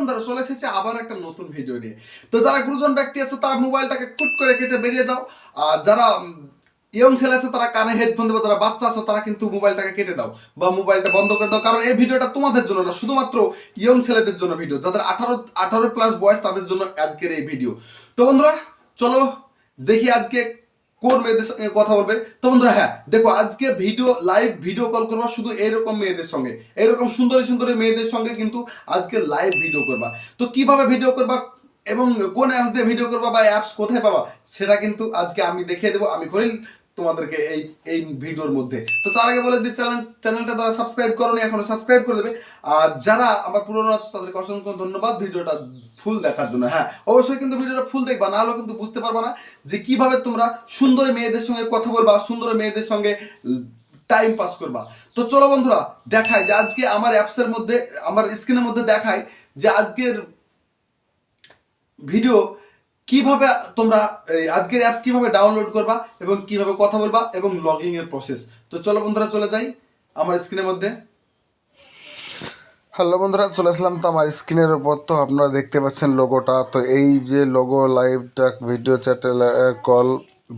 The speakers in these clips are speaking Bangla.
বন্ধুরা চলে এসেছে আবার একটা নতুন ভিডিও নিয়ে। তো যারা গুরুজন ব্যক্তি আছে, তারা মোবাইলটাকে কুট করে কেটে বেরিয়ে যাও। আর যারা ইয়ং ছেলে আছে, তারা কানে হেডফোন দেবে তারা বাচ্চা আছে, তারা কিন্তু মোবাইলটাকে কেটে দাও বা মোবাইলটা বন্ধ করে দাও। কারণ এই ভিডিওটা তোমাদের জন্য না, শুধুমাত্র ইয়ং ছেলেদের জন্য ভিডিও যাদের আঠারো আঠারো প্লাস বয়স, তাদের জন্য আজকের এই ভিডিও তো বন্ধুরা, চলো দেখি আজকে কোন মেয়েদের সঙ্গে কথা বলবে? তো বন্ধুরা হ্যাঁ দেখো, আজকে ভিডিও লাইভ ভিডিও কল করবা শুধু এইরকম মেয়েদের সঙ্গে। এরকম সুন্দরী সুন্দরী মেয়েদের সঙ্গে কিন্তু আজকে লাইভ ভিডিও করবা। তো কীভাবে ভিডিও করবা এবং কোন অ্যাপস দিয়ে ভিডিও করবা বা অ্যাপস কোথায় পাবা, সেটা কিন্তু আজকে আমি দেখিয়ে দেবো। আমি করি তোমাদেরকে এই এই ভিডিওর মধ্যে। তো তার আগে বলে চ্যানেল চ্যানেলটা তারা সাবস্ক্রাইব করোনি, এখনও সাবস্ক্রাইব করে দেবে। আর যারা আমার পুরনো আছে, তাদেরকে অসংখ্য ধন্যবাদ ভিডিওটা ফুল দেখার জন্য। হ্যাঁ অবশ্যই কিন্তু ভিডিওটা ফুল দেখবা না হলেও কিন্তু বুঝতে পারবা না যে কীভাবে তোমরা সুন্দর মেয়েদের সঙ্গে কথা বলবা, সুন্দর মেয়েদের সঙ্গে টাইম পাস করবা। তো চলো বন্ধুরা দেখায় যে আজকে আমার অ্যাপসের মধ্যে, আমার স্ক্রিনের মধ্যে দেখায় যে আজকের ভিডিও কীভাবে তোমরা এই আজকের অ্যাপস কীভাবে ডাউনলোড করবা এবং কীভাবে কথা বলবা এবং লগইং এর প্রসেস তো চলো বন্ধুরা চলে যাই আমার স্ক্রিনের মধ্যে। হ্যালো বন্ধুরা চলে আসলাম তো আমার স্ক্রিনের উপর। তো আপনারা দেখতে পাচ্ছেন লোগোটা তো এই যে লোগো লাইভটা ভিডিও চ্যাটেল কল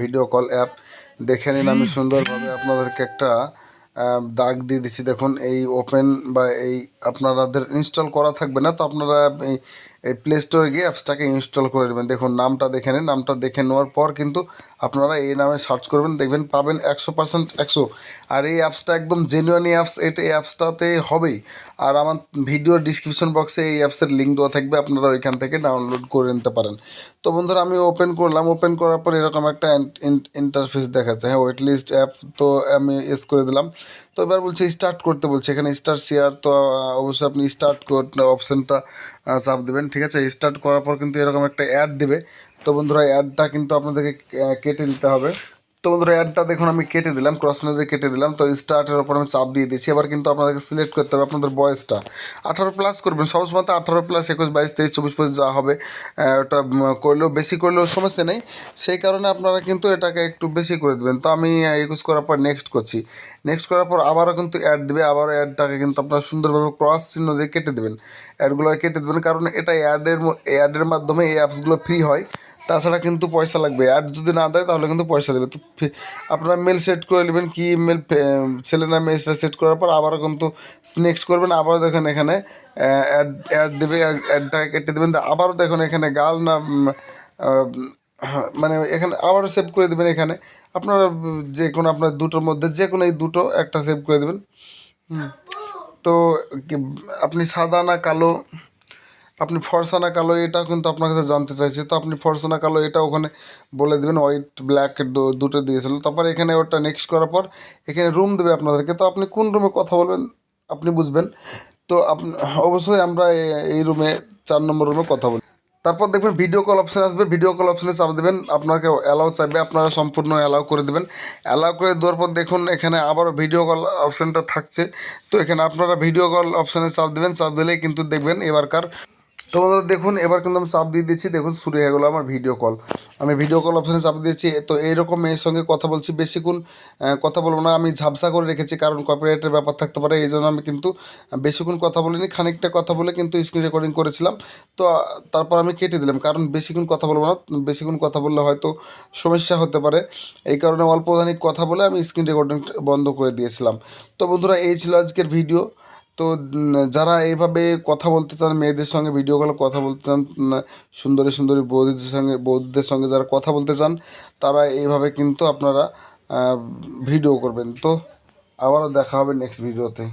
ভিডিও কল অ্যাপ দেখে নিন। আমি সুন্দরভাবে আপনাদেরকে একটা দাগ দিয়ে দিচ্ছি দেখুন, এই ওপেন বা এই আপনাদের ইনস্টল করা থাকবে না, তো আপনারা এই এই প্লে স্টোরে গিয়ে অ্যাপসটাকে ইনস্টল করে নেবেন। দেখুন, নামটা দেখে নিন। নামটা দেখে নেওয়ার পর কিন্তু আপনারা এই নামে সার্চ করবেন, দেখবেন পাবেন একশো পার্সেন্ট একশো। আর এই অ্যাপসটা একদম জেনুয়ানি অ্যাপস এটা এই অ্যাপসটাতে হবেই। আর আমার ভিডিও ডিসক্রিপশন বক্সে এই অ্যাপসের লিঙ্ক দেওয়া থাকবে, আপনারা ওইখান থেকে ডাউনলোড করে নিতে পারেন। তো বন্ধুরা, আমি ওপেন করলাম। ওপেন করার পর এরকম একটা ইন্টারফেস দেখাচ্ছে। হ্যাঁ ওয়েট লিস্ট অ্যাপ তো আমি এস করে দিলাম। তো এবার বলছে স্টার্ট করতে বলছে। এখানে স্টার্ট শেয়ার তো অবশ্যই আপনি স্টার্ট অপশানটা চাপ দেবেন, ঠিক আছে? স্টার্ট করার পর কিন্তু এরকম একটা অ্যাড দেবে। তো বন্ধুরা অ্যাডটা কিন্তু আপনাদেরকে কেটে নিতে হবে। তো বন্ধুরা অ্যাডটা দেখুন, আমি কেটে দিলাম ক্রস নোজে কেটে দিলাম। তো স্টার্টের ওপর আমি চাপ দিয়ে দিচ্ছি এবার কিন্তু আপনাদেরকে সিলেক্ট করতে হবে আপনাদের বয়সটা। আঠারো প্লাস করবেন, সবসময় তো আঠারো প্লাস একুশ, বাইশ, তেইশ, চব্বিশ পঁচিশ যা হবে ওটা করলেও, বেশি করলেও সমস্যা নেই। সেই কারণে আপনারা কিন্তু এটাকে একটু বেশি করে দেবেন। তো আমি একুশ করার পর নেক্সট করছি। নেক্সট করার পর আবারও কিন্তু অ্যাড দেবে, আবারও অ্যাডটাকে কিন্তু আপনারা সুন্দরভাবে ক্রস চিহ্ন দিয়ে কেটে দেবেন। অ্যাডগুলো কেটে দেবেন, কারণ এটা অ্যাডের অ্যাডের মাধ্যমে এই অ্যাপসগুলো ফ্রি হয়। তাছাড়া কিন্তু পয়সা লাগবে। অ্যাড যদি না দেয়, তাহলে কিন্তু পয়সা দেবে। তো আপনারা মেল সেট করে নেবেন, কি মেল ছেলে না মেলটা সেট করার পর আবারও কিন্তু নেক্সট করবেন। আবারও দেখেন এখানে অ্যাড অ্যাড দেবে অ্যাডটাকে কেটে দেবেন। আবারও দেখুন এখানে গাল না মানে এখানে আবারও সেভ করে দেবেন এখানে। আপনারা যে কোনো আপনার দুটোর মধ্যে, যে কোনো এই দুটো একটা সেভ করে দেবেন। তো আপনি সাদা না কালো? আপনি ফর্সা না কালো এটাও কিন্তু আপনার কাছে জানতে চাইছে। তো আপনি ফর্সা না কালো এটা ওখানে বলে দেবেন হোয়াইট ব্ল্যাক দুটো দিয়েছিল। তারপর এখানে ওটা নেক্সট করার পর এখানে রুম দেবে আপনাদেরকে। তো আপনি কোন রুমে কথা বলবেন আপনি বুঝবেন। তো আপনি, অবশ্যই আমরা এই রুমে চার নম্বর রুমে কথা বলি। তারপর দেখবেন ভিডিও কল অপশান আসবে। ভিডিও কল অপশানে চাপ দেবেন। আপনাকে অ্যালাউ চাইবে, আপনারা সম্পূর্ণ অ্যালাউ করে দেবেন। অ্যালাউ করে দেওয়ার পর দেখুন, এখানে আবারও ভিডিও কল অপশানটা থাকছে। তো এখানে আপনারা ভিডিও কল অপশানে চাপ দেবেন। চাপ দিলেই কিন্তু দেখবেন এবারকার তো বন্ধুরা, দেখুন, এবার কিন্তু আমি চাপ দিয়ে দিচ্ছি। দেখুন, শুরু হয়ে গেলো আমার ভিডিও কল আমি ভিডিও কল অপশানে চাপ দিয়েছি তো এইরকম মেয়ের সঙ্গে কথা বলছি। বেশিক্ষণ কথা বলব না। আমি ঝাপসা করে রেখেছি, কারণ কপিরাইটের ব্যাপার থাকতে পারে। এই জন্য আমি কিন্তু বেশিক্ষণ কথা বলিনি। খানিকটা কথা বলে কিন্তু স্ক্রিন রেকর্ডিং করেছিলাম। তো তারপর আমি কেটে দিলাম। কারণ বেশিক্ষণ কথা বলব না। বেশিক্ষণ কথা বললে হয়তো সমস্যা হতে পারে। এই কারণে অল্প কথা বলে আমি স্ক্রিন রেকর্ডিং বন্ধ করে দিয়েছিলাম। তো বন্ধুরা, এই ছিল আজকের ভিডিও তো যারা এইভাবে কথা বলতে চান, মেয়েদের সঙ্গে ভিডিও কলে কথা বলতে চান সুন্দরী সুন্দরী বৌদিদের সঙ্গে বৌদিদের সঙ্গে যারা কথা বলতে চান, তারা এইভাবে কিন্তু আপনারা ভিডিও করবেন। তো, আবারও দেখা হবে নেক্সট ভিডিওতে